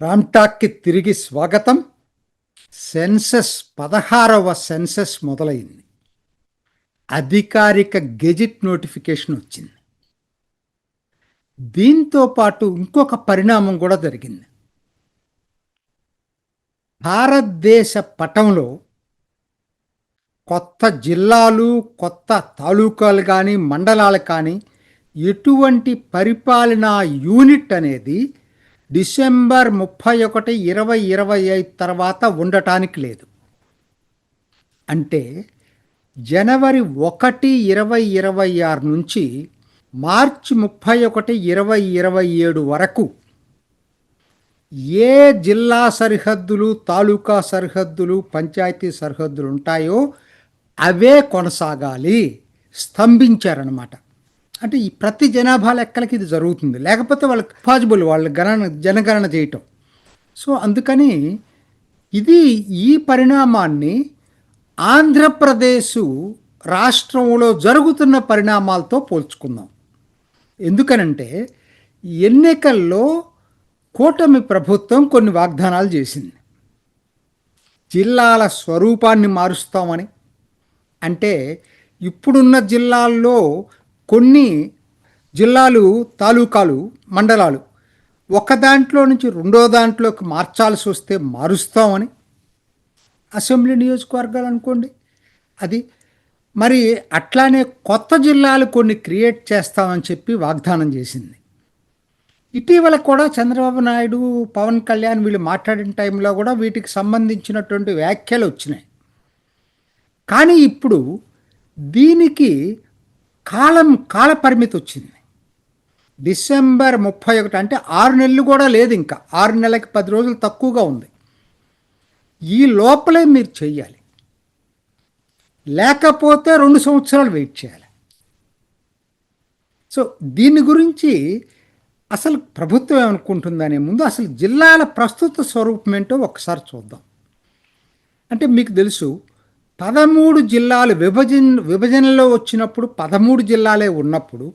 రామ్టాక్కి తిరిగి స్వాగతం. సెన్సస్ పదహారవ సెన్సస్ మొదలైంది. అధికారిక గెజిట్ నోటిఫికేషన్ వచ్చింది. దీంతో పాటు ఇంకొక పరిణామం కూడా జరిగింది. భారతదేశ పటంలో కొత్త జిల్లాలు కొత్త తాలూకాలు కానీ మండలాలు కానీ ఎటువంటి పరిపాలనా యూనిట్ అనేది డిసెంబర్ ముప్పై ఒకటి ఇరవై ఇరవై ఐదు తర్వాత ఉండటానికి లేదు. అంటే జనవరి ఒకటి ఇరవై ఇరవై ఆరు నుంచి మార్చి ముప్పై ఒకటి ఇరవై ఇరవై ఏడు వరకు ఏ జిల్లా సరిహద్దులు తాలూకా సరిహద్దులు పంచాయతీ సరిహద్దులు ఉంటాయో అవే కొనసాగాలి స్తంభించారనమాట అంటే ఈ ప్రతి జనాభా లెక్కలకి ఇది జరుగుతుంది. లేకపోతే వాళ్ళకి పాజిబుల్ వాళ్ళ గణన జనగణన చేయటం. సో అందుకని ఇది ఈ పరిణామాన్ని ఆంధ్రప్రదేశ్ రాష్ట్రంలో జరుగుతున్న పరిణామాలతో పోల్చుకుందాం. ఎందుకనంటే ఎన్నికల్లో కూటమి ప్రభుత్వం కొన్ని వాగ్దానాలు చేసింది. జిల్లాల స్వరూపాన్ని మారుస్తామని. అంటే ఇప్పుడున్న జిల్లాల్లో కొన్ని జిల్లాలు తాలూకాలు మండలాలు ఒక దాంట్లో నుంచి రెండో దాంట్లోకి మార్చాల్సి వస్తే మారుస్తామని అసెంబ్లీ నియోజకవర్గాలు అనుకోండి. అది మరి అట్లానే కొత్త జిల్లాలు కొన్ని క్రియేట్ చేస్తామని చెప్పి వాగ్దానం చేసింది. ఇటీవల కూడా చంద్రబాబు నాయుడు పవన్ కళ్యాణ్ వీళ్ళు మాట్లాడిన టైంలో కూడా వీటికి సంబంధించినటువంటి వ్యాఖ్యలు వచ్చినాయి. కానీ ఇప్పుడు దీనికి కాలం కాల పరిమితి వచ్చింది. డిసెంబర్ ముప్పై ఒకటి అంటే ఆరు నెలలు కూడా లేదు ఇంకా. ఆరు నెలలకి పది రోజులు తక్కువగా ఉంది. ఈ లోపలే మీరు చెయ్యాలి. లేకపోతే రెండు సంవత్సరాలు వెయిట్ చేయాలి. సో దీని గురించి అసలు ప్రభుత్వం ఏమనుకుంటుందనే ముందు అసలు జిల్లాల ప్రస్తుత స్వరూపం ఏంటో ఒకసారి చూద్దాం. అంటే మీకు తెలుసు పదమూడు జిల్లాలు విభజన విభజనలో వచ్చినప్పుడు పదమూడు జిల్లాలే ఉన్నప్పుడు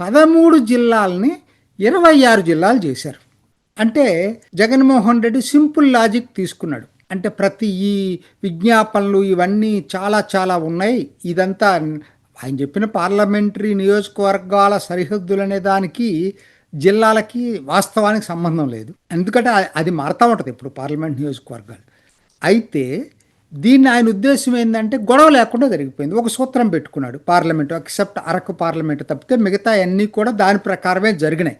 పదమూడు జిల్లాలని ఇరవై ఆరు జిల్లాలు చేశారు. అంటే జగన్మోహన్ రెడ్డి సింపుల్ లాజిక్ తీసుకున్నాడు. అంటే ప్రతి ఈ విజ్ఞాపనలు ఇవన్నీ చాలా చాలా ఉన్నాయి. ఇదంతా ఆయన చెప్పిన పార్లమెంటరీ నియోజకవర్గాల సరిహద్దులు అనే దానికి జిల్లాలకి వాస్తవానికి సంబంధం లేదు. ఎందుకంటే అది మారుతూ ఉంటుంది ఇప్పుడు పార్లమెంట్ నియోజకవర్గాలు. అయితే దీన్ని ఆయన ఉద్దేశం ఏంటంటే గొడవ లేకుండా జరిగిపోయింది. ఒక సూత్రం పెట్టుకున్నాడు పార్లమెంటు ఎక్సెప్ట్ అరకు పార్లమెంటు తప్పితే మిగతా అన్నీ కూడా దాని ప్రకారమే జరిగినాయి.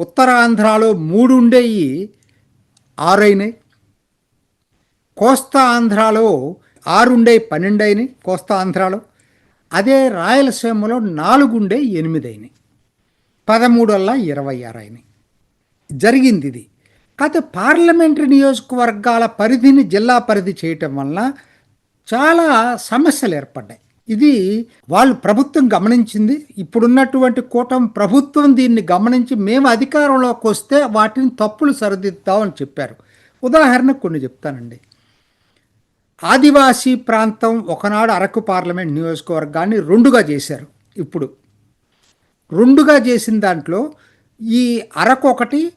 ఉత్తరాంధ్రాలో మూడు ఉండేవి ఆరైనాయి కోస్తా ఆంధ్రాలో ఆరు ఉండే పన్నెండు అయినాయి కోస్తా ఆంధ్రాలో. అదే రాయలసీమలో నాలుగుండే ఎనిమిది అయినాయి. పదమూడు వల్ల ఇరవై ఆరు అయినాయి. జరిగింది ఇది. కాకపోతే పార్లమెంటరీ నియోజకవర్గాల పరిధిని జిల్లా పరిధి చేయటం వల్ల చాలా సమస్యలు ఏర్పడ్డాయి. ఇది వాళ్ళు ప్రభుత్వం గమనించింది. ఇప్పుడున్నటువంటి కూటమి ప్రభుత్వం దీన్ని గమనించి మేము అధికారంలోకి వస్తే వాటిని తప్పులు సరిదిద్దామని చెప్పారు. ఉదాహరణకు కొన్ని చెప్తానండి. ఆదివాసీ ప్రాంతం ఒకనాడు అరకు పార్లమెంట్ నియోజకవర్గాన్ని రెండుగా చేశారు ఇప్పుడు. రెండుగా చేసిన దాంట్లో ఈ అరకు ఒకటి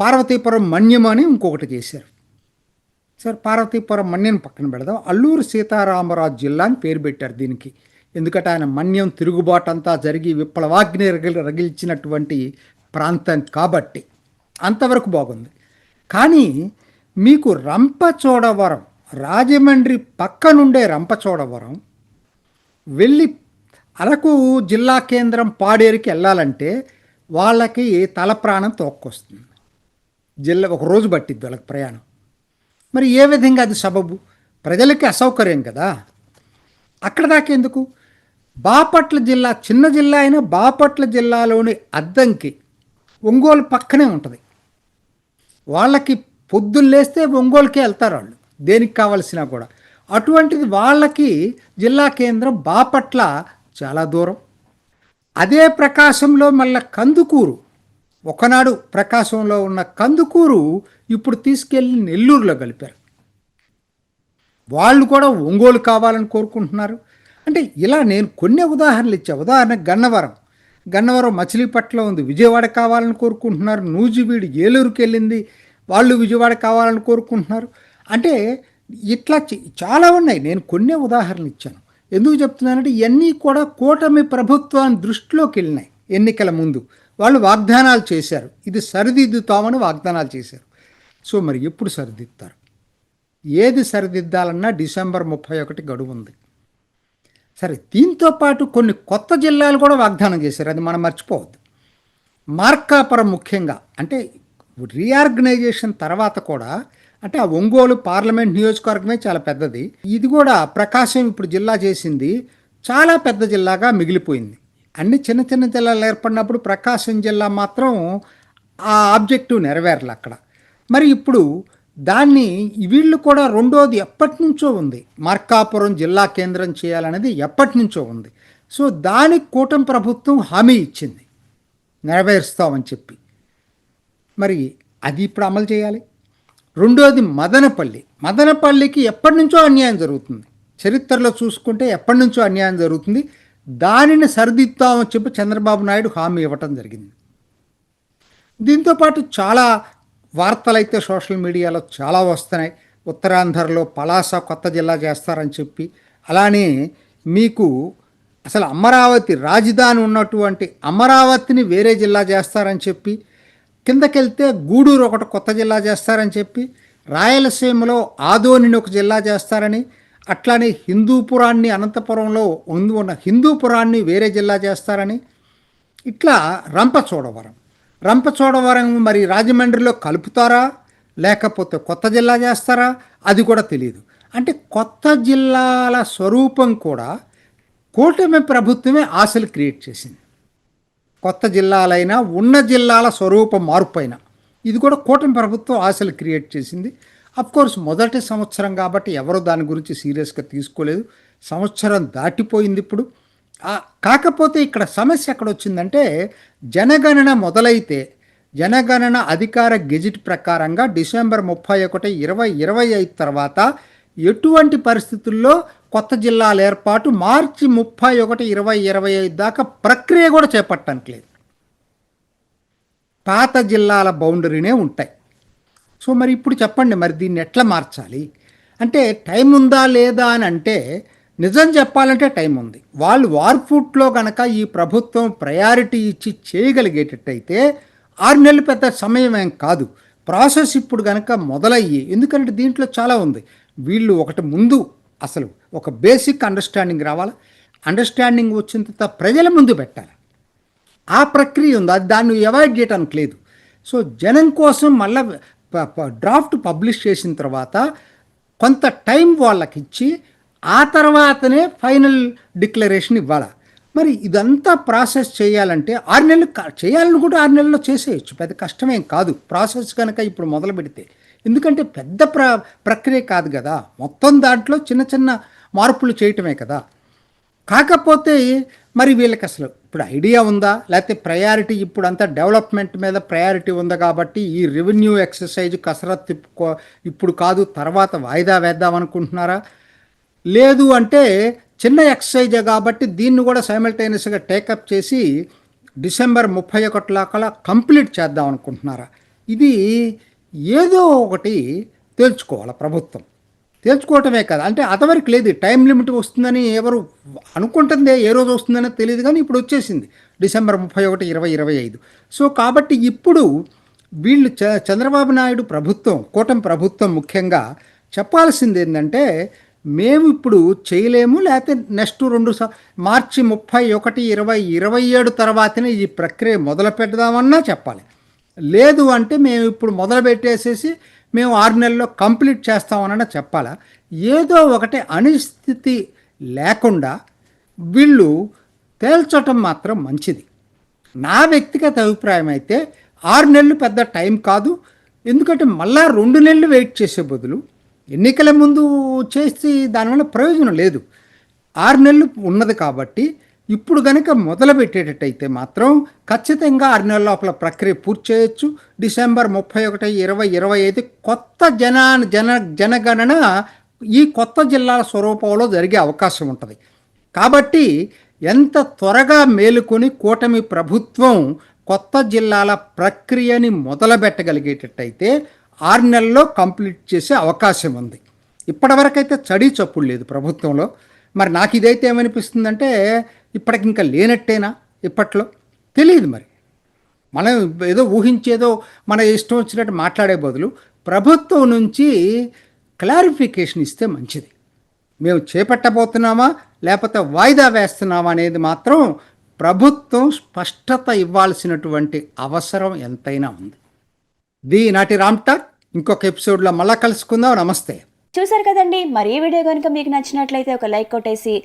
పార్వతీపురం మన్యం అని ఇంకొకటి చేశారు. సార్ పార్వతీపురం మన్యం పక్కన పెడదాం. అల్లూరు సీతారామరాజు జిల్లా అని పేరు పెట్టారు దీనికి. ఎందుకంటే ఆయన మన్యం తిరుగుబాటు అంతా జరిగి విప్లవాగ్ని రగిలి రగిల్చినటువంటి ప్రాంతం కాబట్టి అంతవరకు బాగుంది. కానీ మీకు రంపచోడవరం రాజమండ్రి పక్కనుండే రంపచోడవరం వెళ్ళి అరకు జిల్లా కేంద్రం పాడేరుకి వెళ్ళాలంటే వాళ్ళకి తల ప్రాణం తోక్కొస్తుంది. జిల్లా ఒక రోజు పట్టిద్ది వాళ్ళకి ప్రయాణం. మరి ఏ విధంగా అది సబబు? ప్రజలకి అసౌకర్యం కదా. అక్కడ దాకెందుకు బాపట్ల జిల్లా చిన్న జిల్లా అయినా బాపట్ల జిల్లాలోని అద్దంకి ఒంగోలు పక్కనే ఉంటుంది. వాళ్ళకి పొద్దున్న లేస్తే ఒంగోలుకే వెళ్తారు వాళ్ళు దేనికి కావలసినా కూడా. అటువంటిది వాళ్ళకి జిల్లా కేంద్రం బాపట్ల చాలా దూరం. అదే ప్రకాశంలో మళ్ళీ కందుకూరు. ఒకనాడు ప్రకాశంలో ఉన్న కందుకూరు ఇప్పుడు తీసుకెళ్ళి నెల్లూరులో కలిపారు. వాళ్ళు కూడా ఒంగోలు కావాలని కోరుకుంటున్నారు. అంటే ఇలా నేను కొన్ని ఉదాహరణలు ఇచ్చా. ఉదాహరణ గన్నవరం. గన్నవరం మచిలీపట్నం ఉంది. విజయవాడ కావాలని కోరుకుంటున్నారు. నూజివీడు ఏలూరుకి వెళ్ళింది. వాళ్ళు విజయవాడ కావాలని కోరుకుంటున్నారు. అంటే ఇట్లా చాలా ఉన్నాయి. నేను కొన్ని ఉదాహరణలు ఇచ్చాను. ఎందుకు చెప్తున్నానంటే ఇవన్నీ కూడా కూటమి ప్రభుత్వాన్ని దృష్టిలోకి వెళ్ళినాయి ఎన్నికల ముందు. వాళ్ళు వాగ్దానాలు చేశారు. ఇది సరిదిద్దుతామని వాగ్దానాలు చేశారు. సో మరి ఎప్పుడు సరిదిద్దుతారు? ఏది సరిదిద్దాలన్నా డిసెంబర్ ముప్పై ఒకటి గడువు ఉంది సరే దీంతో పాటు కొన్ని కొత్త జిల్లాలు కూడా వాగ్దానం చేశారు. అది మనం మర్చిపోవద్దు. మార్కాపురం ముఖ్యంగా అంటే రీఆర్గనైజేషన్ తర్వాత కూడా అంటే ఆ ఒంగోలు పార్లమెంట్ నియోజకవర్గమే చాలా పెద్దది. ఇది కూడా ప్రకాశం ఇప్పుడు జిల్లా చేసింది. చాలా పెద్ద జిల్లాగా మిగిలిపోయింది. అన్ని చిన్న చిన్న జిల్లాలు ఏర్పడినప్పుడు ప్రకాశం జిల్లా మాత్రం ఆ ఆబ్జెక్టివ్ నెరవేరలు అక్కడ. మరి ఇప్పుడు దాన్ని వీళ్ళు కూడా రెండోది ఎప్పటి నుంచో ఉంది. మార్కాపురం జిల్లా కేంద్రం చేయాలనేది ఎప్పటి నుంచో ఉంది. సో దానికి కూటమి ప్రభుత్వం హామీ ఇచ్చింది. నెరవేరుస్తామని చెప్పి. మరి అది ఇప్పుడు అమలు చేయాలి? రెండోది మదనపల్లి. మదనపల్లికి ఎప్పటి నుంచో అన్యాయం జరుగుతుంది. చరిత్రలో చూసుకుంటే ఎప్పటి నుంచో అన్యాయం జరుగుతుంది. దానిని సరిదిద్దామని చెప్పి చంద్రబాబు నాయుడు హామీ ఇవ్వటం జరిగింది. దీంతోపాటు చాలా వార్తలైతే సోషల్ మీడియాలో చాలా వస్తున్నాయి. ఉత్తరాంధ్రలో పలాస కొత్త జిల్లా చేస్తారని చెప్పి. అలానే మీకు అసలు అమరావతి రాజధాని ఉన్నటువంటి అమరావతిని వేరే జిల్లా చేస్తారని చెప్పి కిందకెళ్తే గూడూరు ఒకటి కొత్త జిల్లా చేస్తారని చెప్పి రాయలసీమలో ఆదోనిని ఒక జిల్లా చేస్తారని అట్లానే హిందూపురాన్ని అనంతపురంలో ఉంది ఉన్న హిందూపురాన్ని వేరే జిల్లా చేస్తారని ఇట్లా రంపచోడవరం. రంపచోడవరం మరి రాజమండ్రిలో కలుపుతారా లేకపోతే కొత్త జిల్లా చేస్తారా అది కూడా తెలియదు అంటే కొత్త జిల్లాల స్వరూపం కూడా కూటమి ప్రభుత్వమే ఆశలు క్రియేట్ చేసింది. కొత్త జిల్లాలైనా ఉన్న జిల్లాల స్వరూప మార్పైన. ఇది కూడా కూటమి ప్రభుత్వం ఆశలు క్రియేట్ చేసింది. కోర్స్ మొదటి సంవత్సరం కాబట్టి ఎవరు దాని గురించి సీరియస్గా తీసుకోలేదు. సంవత్సరం దాటిపోయింది ఇప్పుడు. కాకపోతే ఇక్కడ సమస్య ఎక్కడ వచ్చిందంటే జనగణన మొదలైతే జనగణన అధికార గెజిట్ ప్రకారంగా డిసెంబర్ ముప్పై ఒకటి ఇరవై ఇరవై ఐదు తర్వాత ఎటువంటి పరిస్థితుల్లో కొత్త జిల్లాల ఏర్పాటు మార్చి ముప్పై ఒకటి ఇరవై ఇరవై ఐదు దాకా ప్రక్రియ కూడా చేపట్టడానికి లేదు. పాత జిల్లాల బౌండరీనే ఉంటాయి. సో మరి ఇప్పుడు చెప్పండి మరి దీన్ని ఎట్లా మార్చాలి? అంటే టైం ఉందా లేదా అని అంటే నిజం చెప్పాలంటే టైం ఉంది. వాళ్ళు వార్ఫుట్లో కనుక ఈ ప్రభుత్వం ప్రయారిటీ ఇచ్చి చేయగలిగేటట్టయితే ఆరు నెలలు పెద్ద సమయం ఏం కాదు. ప్రాసెస్ ఇప్పుడు కనుక మొదలయ్యి ఎందుకంటే దీంట్లో చాలా ఉంది. వీళ్ళు ఒకటి ముందు అసలు ఒక బేసిక్ అండర్స్టాండింగ్ రావాలి? అండర్స్టాండింగ్ వచ్చిన తర్వాత ప్రజల ముందు పెట్టాలి? ఆ ప్రక్రియ ఉంది? అది దాన్ని అవాయిడ్ చేయడానికి లేదు. సో జనం కోసం మళ్ళీ డ్రాఫ్ట్ పబ్లిష్ చేసిన తర్వాత కొంత టైం వాళ్ళకి ఇచ్చి ఆ తర్వాతనే ఫైనల్ డిక్లరేషన్ ఇవ్వాలి? మరి ఇదంతా ప్రాసెస్ చేయాలంటే ఆరు నెలలు చేయాలని కూడా ఆరు నెలల్లో చేసేయచ్చు. పెద్ద కష్టమేం కాదు. ప్రాసెస్ కనుక ఇప్పుడు మొదలు పెడితే ఎందుకంటే పెద్ద ప్ర ప్రక్రియ కాదు కదా. మొత్తం దాంట్లో చిన్న చిన్న మార్పులు చేయటమే కదా. కాకపోతే మరి వీళ్ళకి అసలు ఇప్పుడు ఐడియా ఉందా? లేకపోతే ప్రయారిటీ ఇప్పుడు అంతా డెవలప్మెంట్ మీద ప్రయారిటీ ఉంది కాబట్టి ఈ రెవెన్యూ ఎక్సర్సైజ్ కసరత్ ఇప్పుడు కాదు తర్వాత వాయిదా వేద్దాం అనుకుంటున్నారా? లేదు అంటే చిన్న ఎక్సర్సైజే కాబట్టి దీన్ని కూడా సైమల్టేనియస్గా టేకప్ చేసి డిసెంబర్ ముప్పై ఒకటి లాకలా కంప్లీట్ చేద్దాం అనుకుంటున్నారా? ఇది ఏదో ఒకటి తేల్చుకోవాలి ప్రభుత్వం. తేల్చుకోవటమే కదా. అంటే అంతవరకు లేదు. టైం లిమిట్ వస్తుందని ఎవరు అనుకుంటుందే ఏ రోజు వస్తుందని తెలియదు కానీ ఇప్పుడు వచ్చేసింది. డిసెంబర్ ముప్పై ఒకటి ఇరవై ఇరవై ఐదు. సో కాబట్టి ఇప్పుడు వీళ్ళు చ చంద్రబాబు నాయుడు ప్రభుత్వం కూటమి ప్రభుత్వం ముఖ్యంగా చెప్పాల్సింది ఏంటంటే మేము ఇప్పుడు చేయలేము లేకపోతే నెక్స్ట్ రెండు మార్చి ముప్పై ఒకటి ఇరవై ఇరవై ఏడు తర్వాతనే ఈ ప్రక్రియ మొదలు పెడదామన్నా చెప్పాలి. లేదు అంటే మేము ఇప్పుడు మొదలు పెట్టేసేసి మేము ఆరు నెలల్లో కంప్లీట్ చేస్తామనన్నా చెప్పాలా? ఏదో ఒకటి అనిస్థితి లేకుండా వీళ్ళు తేల్చటం మాత్రం మంచిది. నా వ్యక్తిగత అభిప్రాయం అయితే ఆరు నెలలు పెద్ద టైం కాదు. ఎందుకంటే మళ్ళా రెండు నెలలు వెయిట్ చేసే బదులు ఎన్నికల ముందు చేసి దానివల్ల ప్రయోజనం లేదు. ఆరు నెలలు ఉన్నది కాబట్టి ఇప్పుడు కనుక మొదలు పెట్టేటట్టయితే మాత్రం ఖచ్చితంగా ఆరు నెలల లోపల ప్రక్రియ పూర్తి చేయొచ్చు. డిసెంబర్ ముప్పై ఒకటి ఇరవై ఇరవై ఐదు కొత్త జన జన జనగణన ఈ కొత్త జిల్లాల స్వరూపంలో జరిగే అవకాశం ఉంటుంది. కాబట్టి ఎంత త్వరగా మేలుకొని కూటమి ప్రభుత్వం కొత్త జిల్లాల ప్రక్రియని మొదలుపెట్టగలిగేటట్టయితే ఆరు నెలల్లో కంప్లీట్ చేసే అవకాశం ఉంది. ఇప్పటివరకైతే చడి చప్పుడు లేదు ప్రభుత్వంలో. మరి నాకు ఇదైతే ఏమనిపిస్తుందంటే ఇప్పటికి ఇంకా లేనట్టేనా ఇప్పట్లో? తెలియదు మరి. మనం ఏదో ఊహించేదో మన ఇష్టం వచ్చినట్టు మాట్లాడే బదులు ప్రభుత్వం నుంచి క్లారిఫికేషన్ ఇస్తే మంచిది. మేము చేపట్టబోతున్నామా లేకపోతే వాయిదా వేస్తున్నామా అనేది మాత్రం ప్రభుత్వం స్పష్టత ఇవ్వాల్సినటువంటి అవసరం ఎంతైనా ఉంది. ది నాటి రామ్ ఇంకొక ఎపిసోడ్లో మళ్ళా కలుసుకుందాం. నమస్తే. చూసారు కదండి మరి ఈ వీడియో కనుక మీకు నచ్చినట్లయితే ఒక లైక్ కొట్టేసి